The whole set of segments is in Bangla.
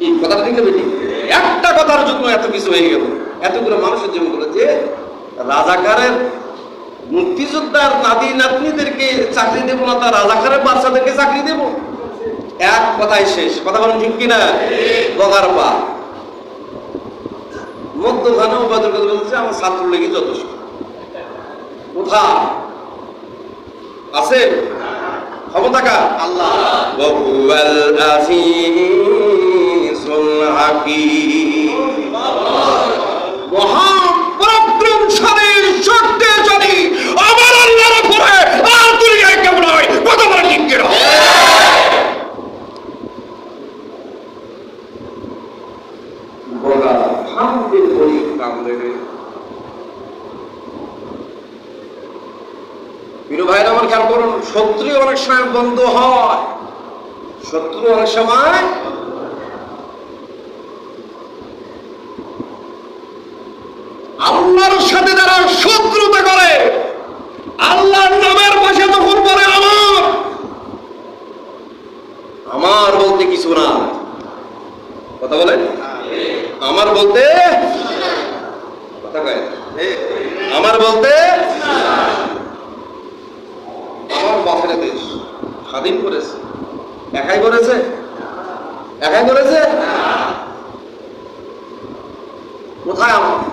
কথাটা ঠিক বেটি একটা কথার জন্য এত কিছু হয়ে গেল। এতগুলো মানুষের যে, রাজাকারের মুক্তিযোদ্ধার নাতি নাতনিদেরকে চাকরি দেবো না, তার রাজাকারের বাচ্চাদেরকে চাকরি দেবো। এক কথাই শেষ। কথা বলেন ঠিক কিনা? পা। মধ্যখানে কথা বলছে, আমার ছাত্রলীগই যথেষ্ট। কোথা আছে? ক্ষমতা আল্লাহ। হাকীম মহাপরাক্রমশালী শক্তিশালী আমার আল্লাহর উপরে আর দুনিয়ায় কেমন কত বড় ঠিক বলা হামদের বলি কাম দেবে বীর ভাইরা আমার খেয়াল করুন, শত্রু অনেক সময় বন্ধু হয়। শত্রু অনেক সময় আল্লাহর সাথে যারা শত্রুতা করে, আল্লাহর নামের পাশে তখন পরে আমার। আমার বলতে কিছু না। কথা বলেন আমার বলতে? কথা আমার বলতে? আমার বাপের দেশ। স্বাধীন করেছে। একাই করেছে? একাই করেছে? কোথায় আমার?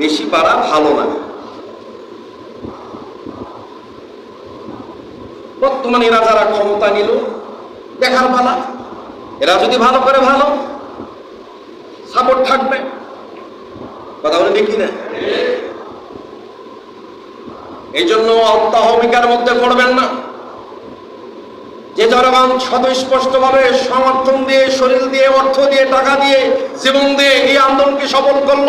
বেশি পারা ভালো না। বর্তমানে এরা ক্ষমতা নিল, দেখার পালা। এরা যদি ভালো করে ভালো সাপোর্ট থাকবে। কথা বলে দেখি না এই জন্য অত্যাহমিকার মধ্যে পড়বেন না। যে জনগণ স্বতঃস্পষ্ট ভাবে সমর্থন দিয়ে শরীর দিয়ে, অর্থ দিয়ে, টাকা দিয়ে, জীবন দিয়ে এই আন্দোলনকে সফল করল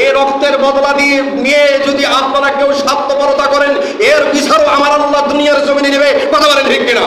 এই রক্তের বদলা দিয়ে নিয়ে যদি আপনারা কেউ স্বার্থপরতা করেন, এর বিচারও আমার আল্লাহ দুনিয়ার জমিনে নেবে। কথা বলেন ঠিক কিনা?